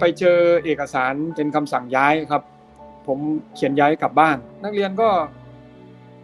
ไปเจอเอกสารเป็นคำสั่งย้ายครับ ผมเขียนย้ายกลับบ้าน นักเรียนก็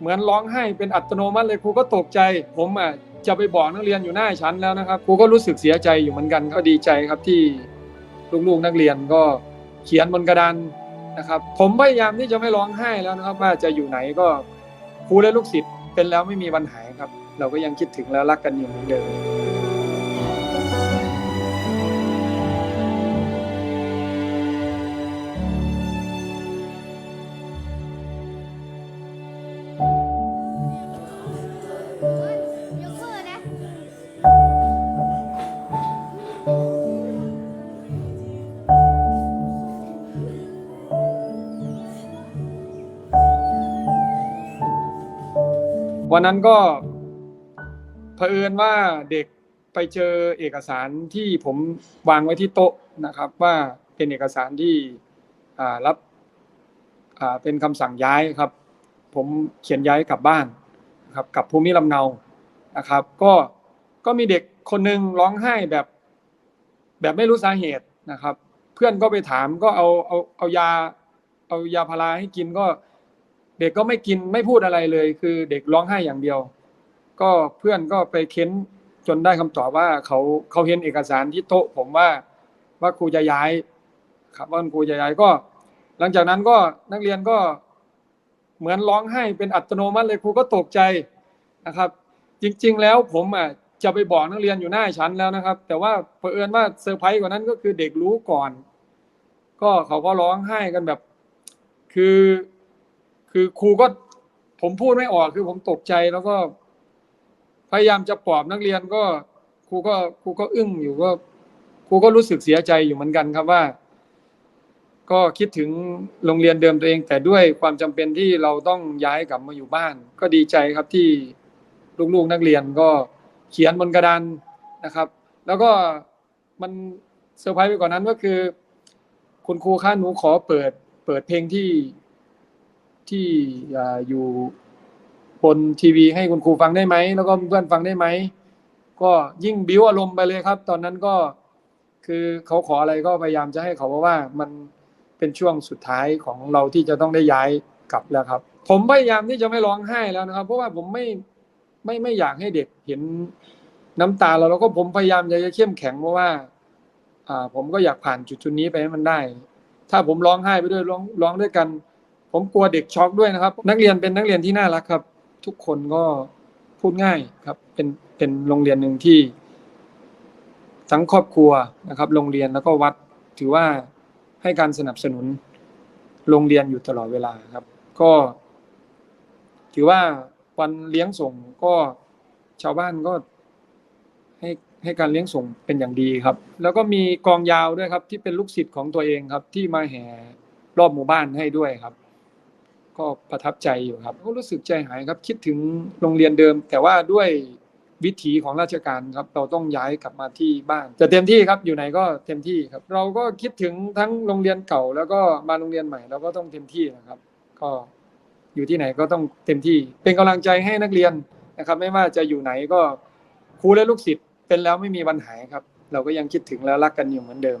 เหมือนร้องไห้เป็นอัตโนมัติเลยครูก็ตกใจ ผมอะจะไปบอกนักเรียนอยู่หน้าชั้นแล้วนะครับครูก็รู้สึกเสียใจอยู่เหมือนกันก็ดีใจครับที่ลูกๆนักเรียนก็เขียนบนกระดานนะครับ ผมพยายามที่จะไม่ร้องไห้แล้วนะครับ ว่าจะอยู่ไหนก็ครูและลูกศิษย์เป็นแล้วไม่มีวันหายครับ เราก็ยังคิดถึงและรักกันอยู่เหมือนเดิม วันนั้นก็เผอิญว่าเด็กไปเจอเอกสารที่ผมวางไว้ที่โต๊ะนะครับ ว่าเป็นเอกสารที่รับเป็นคำสั่งย้ายครับ ผมเขียนย้ายกลับบ้านครับกลับภูมิลำเนานะครับ ก็ก็มีเด็กคนหนึ่งร้องไห้แบบ แบบไม่รู้สาเหตุนะครับ เพื่อนก็ไปถามก็เอาเอาเอายาเอายาพาราให้กินก็ เด็กก็ไม่กินไม่พูดอะไรเลย คือเด็กร้องไห้อย่างเดียว ก็เพื่อนก็ไปเค้นจนได้คำตอบว่าเขาเขาเห็นเอกสารที่โต๊ะผมว่าว่าครูจะย้าย ครับว่าครูจะย้ายก็ หลังจากนั้นก็นักเรียนก็เหมือนร้องไห้เป็นอัตโนมัติเลยครูก็ตกใจนะครับ จริง ๆ แล้วผมอะจะไปบอกนักเรียนอยู่หน้าชั้นแล้วนะครับ แต่ว่าเผอิญว่าเซอร์ไพรส์กว่านั้นก็คือเด็กรู้ก่อน ก็เขาก็ร้องไห้กันแบบ คือ คือครูก็ผมพูดไม่ออกคือผมตกใจแล้วก็ พยายามจะปลอบนักเรียนก็ครูก็ครูก็อึ้งอยู่ก็ครูก็รู้สึกเสียใจอยู่เหมือนกันครับว่า ก็คิดถึงโรงเรียนเดิมตัวเอง แต่ด้วยความจำเป็นที่เราต้องย้ายกลับมาอยู่บ้าน ก็ดีใจครับที่ลูกๆนักเรียนก็เขียนบนกระดานนะครับ แล้วก็มันเซอร์ไพรส์ไปกว่านนั้นก็คือ คุณครูคะหนูขอเปิด เปิดเพลงที่ ที่อยู่บนทีวีให้คุณครูฟังได้ไหมแล้วก็เพื่อนฟังได้ไหมก็ยิ่งบิ้วอารมณ์ไปเลยครับ ตอนนั้นก็คือเขาขออะไรก็พยายามจะให้เขาเพราะว่ามันเป็นช่วงสุดท้ายของเราที่จะต้องได้ย้ายกลับแล้วครับ ผมพยายามที่จะไม่ร้องไห้แล้วนะครับ เพราะว่าผมไม่ไม่ไม่อยากให้เด็กเห็นน้ำตาเราแล้วก็ผมพยายามจะเข้มแข็งเพราะว่า อ่า ผมก็อยากผ่านจุดจุดนี้ไปให้มันได้ ถ้าผมร้องไห้ไปด้วยร้องร้องด้วยกัน ผมกลัวเด็กช็อกด้วยนะครับ นักเรียนเป็นนักเรียนที่น่ารักครับ ทุกคนก็พูดง่ายครับ เป็นเป็นโรงเรียนหนึ่งที่ ทั้งครอบครัวนะครับ โรงเรียนแล้วก็วัดถือว่าให้การสนับสนุนโรงเรียนอยู่ตลอดเวลาครับ ก็ ถือว่าวันเลี้ยงส่งก็ชาวบ้านก็ให้ให้การเลี้ยงส่งเป็นอย่างดีครับ แล้วก็มีกองยาวด้วยครับ ที่เป็นลูกศิษย์ของตัวเองครับ ที่มาแห่รอบหมู่บ้านให้ด้วยครับ ก็ประทับใจอยู่ครับก็รู้สึกใจหายครับ คิดถึงโรงเรียนเดิม แต่ว่าด้วยวิถีของราชการครับ เราต้องย้ายกลับมาที่บ้านแต่เต็มที่ครับอยู่ไหนก็เต็มที่ครับ เราก็คิดถึงทั้งโรงเรียนเก่า แล้วก็มาโรงเรียนใหม่เราก็ต้องเต็มที่นะครับ ก็อยู่ที่ไหนก็ต้องเต็มที่ เป็นกำลังใจให้นักเรียนนะครับ ไม่ว่าจะอยู่ไหนก็ครูและลูกศิษย์เป็นแล้วไม่มีวันหายครับ เราก็ยังคิดถึงและรักกันอยู่เหมือนเดิม